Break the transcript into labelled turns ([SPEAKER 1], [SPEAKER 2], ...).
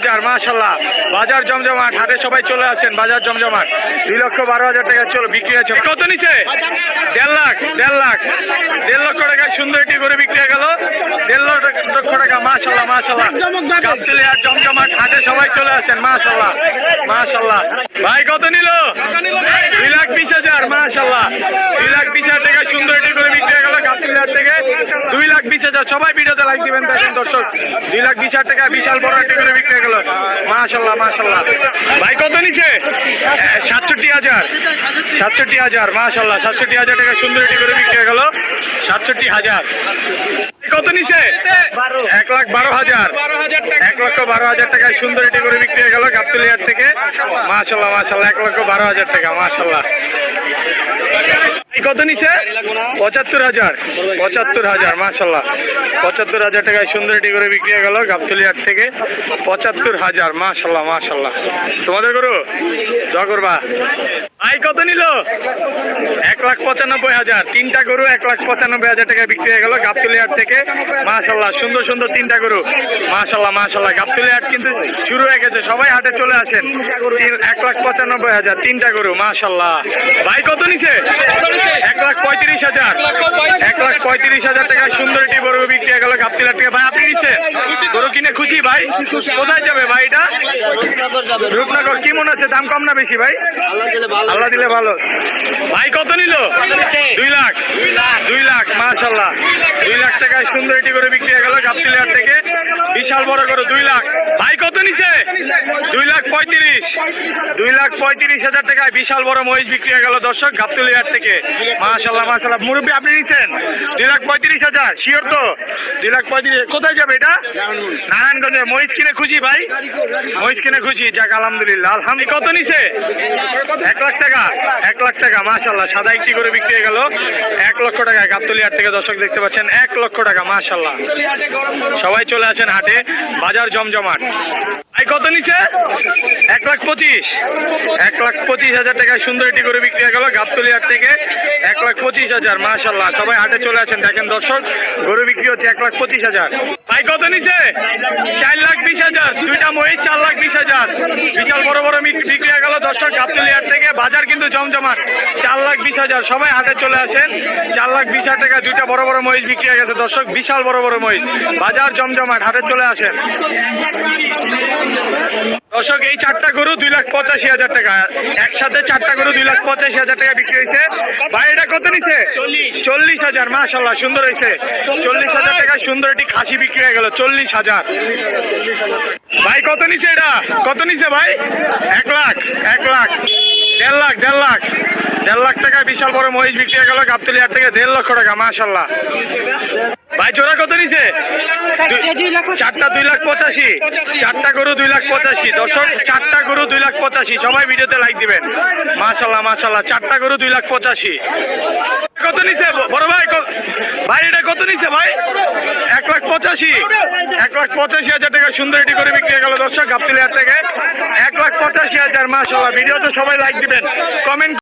[SPEAKER 1] হাজার মাশাল্লাহ বাজার জমজমাট, হাটে সবাই চলে আসেন বাজার জমজমাট। দুই লক্ষ বারো হাজার টাকা চলো বিক্রি হয়েছে। কত নিছে? দেড় লাখ দেড় লাখ। দেড় লক্ষ টাকায় সুন্দর একটি করে বিক্রি হয়ে গেল। দেড় লক্ষ টাকা মাশাল্লাহ মাশাল্লাহ আর জমজমাট, হাটে সবাই চলে আসেন মাশাল্লাহ মাশাল্লাহ ভাই, কত নিল? দুই লাখ বিশ হাজার মাশাল্লাহ দুই লাখ বিশ হাজার টাকা সুন্দর একটি করে বিক্রি হয়ে গেল গাবতলী হাট থেকে দুই হাজার সবাই ভিডিওতে লাইক দিবেন। দেখেন দর্শক, দুই লাখ বিশ হাজার টাকা বিশাল বড় একটি করে বিক্রি গেল। মাশাল্লাহ মাশাল্লাহ। ভাই, কত নিছে? সাতষট্টি হাজার। সাতষট্টি হাজার, মাশাল্লাহ, সাতষট্টি হাজার টাকা সুন্দর একটি করে বিক্রি গেল। সাতষট্টি হাজার। কত নিছে? এক লাখ বারো হাজার। এক লক্ষ বারো হাজার টাকায় সুন্দর এটি করে বিক্রি হয়ে গেল গাবতলিয়ার থেকে। মাশাল্লাহ মাশাল্লাহ, এক লক্ষ বারো হাজার টাকা, মাশাল্লাহ। কত নিছে? পঁচাত্তর হাজার। পঁচাত্তর হাজার মাশাল্লাহ পঁচাত্তর হাজার টাকায় সুন্দর এটি করে বিক্রি হয়ে গেল গাবতলিয়ার থেকে। পঁচাত্তর হাজার মাশাল্লাহ মাশাল্লাহ তোমাদের গরু? দোয়া করবা। আই কত নিল? এক লাখ পঁচানব্বই হাজার। তিনটা গরু এক লাখ পঁচানব্বই হাজার টাকায় বিক্রি হয়ে গেল গাবতলিয়ার থেকে। মাশাল্লাহ, সুন্দর সুন্দর তিনটা গরু। মাশাল্লাহ মাশাল্লাহ গাবতলি হাট কিন্তু শুরু হয়ে গেছে। সবাই হাটে চলে আসেন। এক লাখ পঁচানব্বই হাজার, তিনটা গরু, মাশাল্লাহ। ভাই, কত নিছে? এক লাখ পঁয়ত্রিশ হাজার। এক লাখ পঁয়ত্রিশ হাজার টাকায় সুন্দর একটি গরু বিক্রি হয়ে গেল গাবতলি হাট থেকে। ভাই, আপনি নিচ্ছেন? গরু কিনে খুশি ভাই? কোথায় যাবে ভাই এটা? রূপনগর, কি মনে হচ্ছে? দাম কম না বেশি ভাই? আল্লাহ দিলে ভালো। ভাই, কত নিল? দুই লাখ। দুই লাখ মাশাল্লাহ দুই লাখ টাকায় সুন্দর এটি করে বিক্রি হয়ে গেল গাবতলিহাট থেকে। বিশাল বড় করে দুই লাখ। ভাই, কত নিছে? দুই লাখ পঁয়ত্রিশ। দুই লাখ পঁয়ত্রিশ হাজার টাকায় বিশাল বড় মহিষ বিক্রি হয়ে গেল দর্শক গাবতলিহাট থেকে। মাশাল্লাহ মাশাল্লাহ মুরব্বী, আপনি নিছেন? দুই লাখ পঁয়ত্রিশ হাজার শিওর তো? দুই লাখ পঁয়ত্রিশ কোথায় যাবে এটা? নারায়ণগঞ্জে। মহিষ কিনে খুশি, ভাই? মহিষ কিনে খুশি। যাক, আলহামদুলিল্লাহ। আলহামদুলিল্লাহ, কত নিছে? এক লাখ টাকা, এক লাখ টাকা। মাশাল্লাহ সাদা একটি করে বিক্রি হয়ে গেল। এক লক্ষ টাকা গাবতলিহাট থেকে দর্শক দেখতে পাচ্ছেন। এক লক্ষ টাকা মাশাল্লাহ সবাই চলে আসেন হাটে, বাজার জমজমাট। ভাই কত নিছে? এক লাখ পঁচিশ। এক লাখ পঁচিশ হাজার টাকায় সুন্দর একটি করে বিক্রি হয়ে গেল গাবতলিয়ার থেকে। এক লাখ পঁচিশ হাজার মাশাল্লাহ সবাই হাটে চলে আছেন দেখেন দর্শক, গরু বিক্রি হচ্ছে এক লাখ পঁচিশ হাজার। ভাই, কত নিছে? চার লাখ বিশ হাজার, দুইটা মহিষ, চার লাখ বিশ হাজার। বিশাল বড় বড় বিক্রি হয়ে গেল দর্শক গাবতলিহাট থেকে, বাজার কিন্তু জমজমাট। চার লাখ বিশ হাজার, সবাই হাটে চলে আসেন। চার লাখ বিশ হাজার টাকা দুইটা বড় বড় মহিষ বিক্রি হয়ে গেছে দর্শক, বিশাল বড় বড় মহিষ। বাজার জমজমাট, হাটে চলে আসেন। দর্শক, এই চারটা গরু দুই লাখ পঁচাশি হাজার টাকা। একসাথে চারটা গরু দুই লাখ পঁচাশি হাজার টাকা বিক্রি হয়েছে। ভাই এটা কত নিছে? চল্লিশ। হাজার মাশাল্লাহ সুন্দর হয়েছে। চল্লিশ হাজার টাকা সুন্দর একটি খাসি বিক্রি হয়ে গেল চল্লিশ হাজার। ভাই কত নিছে এটা? কত নিছে ভাই? এক লাখ এক লাখ দেড় লাখ দেড় লাখ। দেড় লাখ টাকা বিশাল বড় মহিষ বিক্রি হয়ে গেল গাবতলিয়ার থেকে দেড় লক্ষ টাকা মাশাল্লাহ ভাই জোড়া কত নিছে? চারটা দুই লাখ পঁচাশি। চারটা গরু দুই লাখ পঁচাশি। দর্শক চারটা গরু দুই লাখ পঁচাশি। সবাই ভিডিওতে লাইক দিবেন। মাশাল্লাহ মাশাল্লাহ চারটা গরু দুই লাখ পঁচাশি। কত নিছে? বড় ভাই ভাই এটা কত নিছে ভাই? এক লাখ পঁচাশি। এক লাখ পঁচাশি হাজার টাকা সুন্দর এটি করে বিক্রি গেল দর্শক গাবতলি হাট থেকে। এক লাখ পঁচাশি হাজার মাশাল্লাহ ভিডিওতে সবাই লাইক দিবেন। কমেন্ট